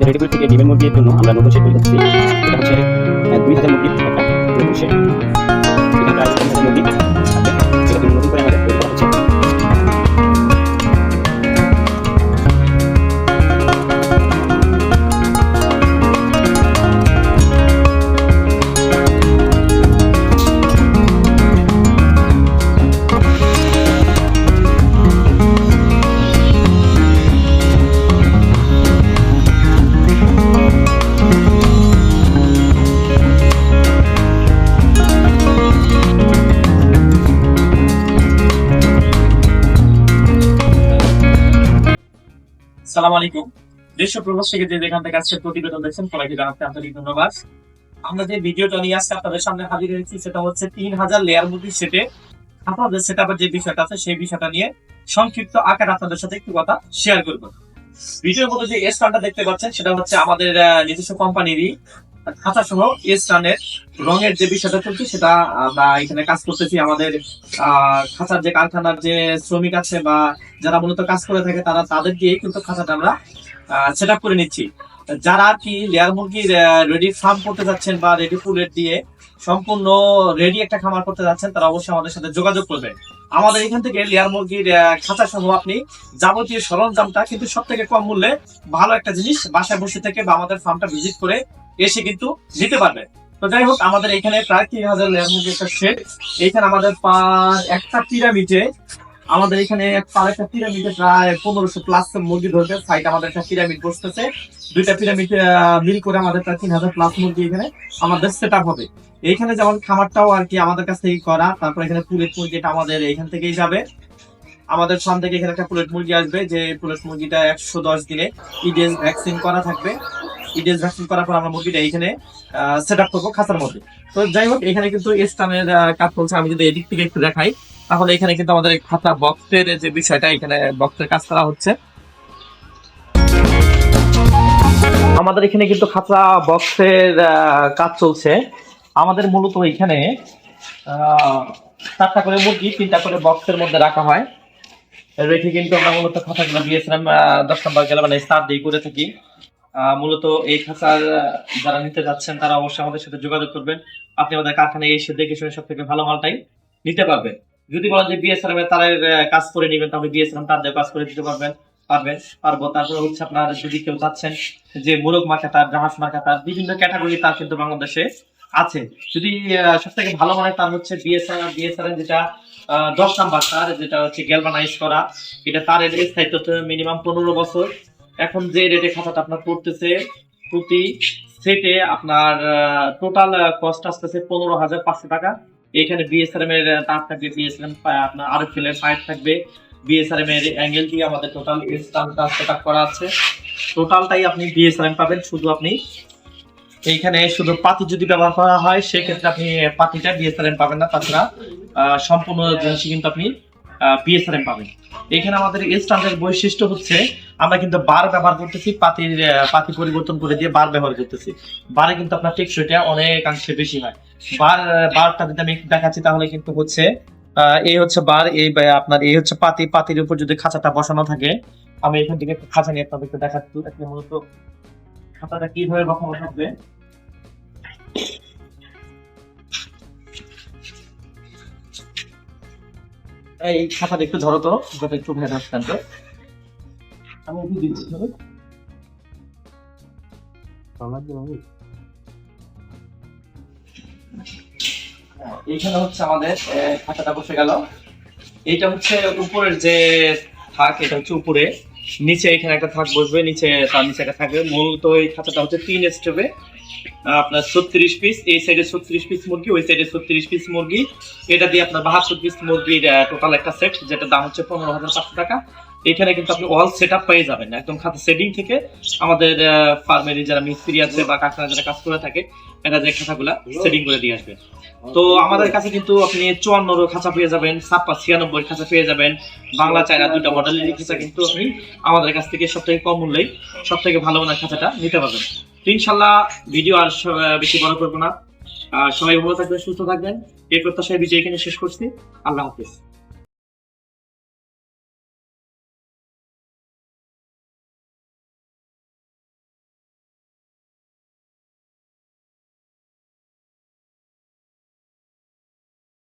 রেডিপুর থেকে ডিমের মুরগির জন্য আমরা নতুন সেট তৈরি করছি এটা হচ্ছে দুই হাজার মুরগির একটা নতুন শেড সালাম আলাইকুম। দেশ প্রবাস থেকে যে যেখান থেকে প্রতিবেদন দেখছেন, সবাইকে জানাতে আন্তরিক ধন্যবাদ। আমরা যে ভিডিওটা নিয়ে আসছি আপনাদের সামনে হাজির হয়েছি, সেটা হচ্ছে তিন হাজার লেয়ার মুরগির সেটে আপনাদের সেট যে বিষয়টা আছে, সেই বিষয়টা নিয়ে সংক্ষিপ্ত আকার আপনাদের সাথে একটু কথা শেয়ার করব। ভিডিওর মধ্যে যে স্টানটা দেখতে পাচ্ছেন, সেটা হচ্ছে আমাদের নিজস্ব কোম্পানিরই খাতা সহ স্টানের রঙের যে বিষয়টা চলছে, সেটা আমরা এখানে কাজ করতেছি আমাদের খাঁচার যে কারখানার যে শ্রমিক আছে বা যারা মূলত কাজ করে থাকে, তারা তাদের দিয়ে কিন্তু খাঁচাটা আমরা সেট করে নিচ্ছি। যারা আর কি লেয়ার মুরগির রেডি ফার্ম করতে যাচ্ছেন বা রেডি ফুলের দিয়ে সম্পূর্ণ রেডি একটা খামার করতে যাচ্ছেন, তারা অবশ্যই আমাদের সাথে যোগাযোগ করবে। আমাদের এখান থেকে লেয়ার মুরগির খাঁচা সহ আপনি যাবতীয় সরঞ্জামটা কিন্তু সব থেকে কম মূল্যে ভালো একটা জিনিস বাসায় বসে থেকে বা আমাদের ফার্মটা ভিজিট করে এসে কিন্তু নিতে পারবে। তো যাই হোক, আমাদের এখানে প্রায় তিন হাজার লেয়ার মুরগি একটা সেট এইখানে আমাদের পার একটা পিরামিডে আমাদের এখানে পার একটা পিরামিডে প্রায় পনেরোশো প্লাস মুরগি ধরবে। সাইড আমাদের একটা পিরামিড বসতেছে। দুইটা পিরামিড মিল করে আমাদের প্রায় তিন হাজার প্লাস মুরগি এখানে আমাদের সেট হবে। এইখানে যেমন খামারটাও আর কি আমাদের কাছ থেকে করা, তারপর এখানে পুলেট মুরগিটা আমাদের এইখান থেকেই যাবে। আমাদের ফার্ম থেকে এখানে একটা পুলেট মুরগি আসবে। যে পুলেট মুরগিটা একশো দশ দিনে ইডেস ভ্যাকসিন করা থাকবে। ইডেস ভ্যাকসিন করার পর আমরা মুরগিটা এইখানে সেট আপ করব খাঁচার মধ্যে। তো যাই হোক, এখানে কিন্তু স্টানের কাজ চলছে। আমি যদি এদিক থেকে একটু দেখাই, তাহলে এখানে কিন্তু আমাদের খাতা বক্সের যে বিষয়টা, এখানে বক্সের কাজ করা হচ্ছে। আমাদের এখানে কিন্তু খাতা বক্সের কাজ চলছে। আমাদের মূলত এখানে চারটা করে মুরগি, তিনটা করে বক্সের মধ্যে রাখা হয়। রেখে কিন্তু আমরা মূলত খাতাগুলো দিয়েছিলাম দশ নম্বর গেলে মানে স্টার দিয়ে করে থাকি। মূলত এই আহ, যারা নিতে যাচ্ছেন তারা অবশ্যই আমাদের সাথে যোগাযোগ করবেন। আপনি আমাদের কারখানায় এসে দেখে শুনে সব থেকে ভালো মালটাই নিতে পারবেন। যদি বলেন যে বিএসআরএম এর তারের কাজ করে নেবেন তাহলে বিএসআরএম তার কাজ করে দিতে পারবেন পারবেন পারব। তারপরে হচ্ছে আপনার যদি কেউ চাচ্ছেন যে মোরগ মার্কা তার জাহাজ মার্কা তার বিভিন্ন ক্যাটাগরি তার কিন্তু বাংলাদেশে আছে। যদি সব থেকে ভালো মানে তার হচ্ছে বিএসআর বিএসআর যেটা দশ নাম্বার তার যেটা হচ্ছে গ্যালভানাইজ করা এটা তারের স্থায়িত্ব মিনিমাম পনেরো বছর। এখন যে রেটে খাতাটা আপনার পড়তেছে, প্রতি সেটে আপনার টোটাল কস্ট আসতেছে পনেরো হাজার পাঁচশো টাকা। এখানে বিএসআরএম এর তার থাকবে বিএসআরএম আপনার আরও ফিলের পাইপ থাকবে। বিএসআরএম এর অ্যাঙ্গেল দিয়ে আমাদের টোটাল স্টানটা সেট করা আছে। টোটালটাই আপনি বিএসআরএম পাবেন, শুধু আপনি এইখানে শুধু পাতি যদি ব্যবহার করা হয়, সেক্ষেত্রে আপনি পাতিটা বিএসআরএম পাবেন না। তাছাড়া সম্পূর্ণ জিনিসই কিন্তু আপনি বিএসআরএম পাবেন এখানে আমাদের স্ট্যান্ডার্ড বৈশিষ্ট্য হচ্ছে, আমরা কিন্তু বার ব্যবহার করতেছি, পাতির পাতি পরিবর্তন করে দিয়ে বার ব্যবহার করতেছি। বারে কিন্তু আপনার টেকসইটা অনেকাংশে বেশি হয়। বার, বারটা যদি আমি দেখাচ্ছি, তাহলে কিন্তু হচ্ছে এই হচ্ছে বার, এই আপনার এই হচ্ছে পাতি, পাতির উপর যদি খাঁচাটা বসানো থাকে, আমি এখান থেকে খাঁচা নিয়ে আপনাদেরকে দেখাচ্ছি। মূলত খাতাটা কীভাবে বসানো থাকবে এই খাতাটা একটু ধরো তো, যাতে একটু ভেদ আসতেন তো আমি একটু দিচ্ছি, ধরো। এইখানে হচ্ছে আমাদের খাতাটা বসে গেল। এইটা হচ্ছে উপরের যে থাক, এটা হচ্ছে উপরে। নিচে এখানে একটা থাক বসবে, নিচে তার নিচে একটা থাকবে। মূলত এই খাতাটা হচ্ছে তিন স্টেপে আপনার ছত্রিশ পিস এই সাইডে ছত্রিশ পিস মুরগি, ওই সাইডে ছত্রিশ পিস মুরগি। এটা দিয়ে আপনার বাহাত্তর পিস মুরগির টোটাল একটা সেট যেটা দাম হচ্ছে পনেরো হাজার পাঁচশো টাকা। এখানে কিন্তু আপনি অল সেট আপ পেয়ে যাবেন, একদম খাতা সেটিং থেকে। আমাদের যারা মিস্ত্রি আছে বা যারা কাজ করে থাকে যে সেটিং করে দিয়ে আসবে। তো আমাদের কাছে কিন্তু আপনি চুয়ান্ন খাঁচা পেয়ে যাবেন, ছাপ্পা ছিয়ানব্বই খাঁচা পেয়ে যাবেন। বাংলা, চায়না দুইটা মডেলের খাঁচা কিন্তু আপনি আমাদের কাছ থেকে সব থেকে কম মূল্যেই সব থেকে ভালো খাঁচাটা নিতে পারবেন। ইনশাল্লাহ ভিডিও আর বেশি বড় করব না। সবাই ভালো থাকবেন, সুস্থ থাকবেন। এই প্রত্যাশায় ভিডিও এখানে শেষ করছি। আল্লাহ হাফিজ।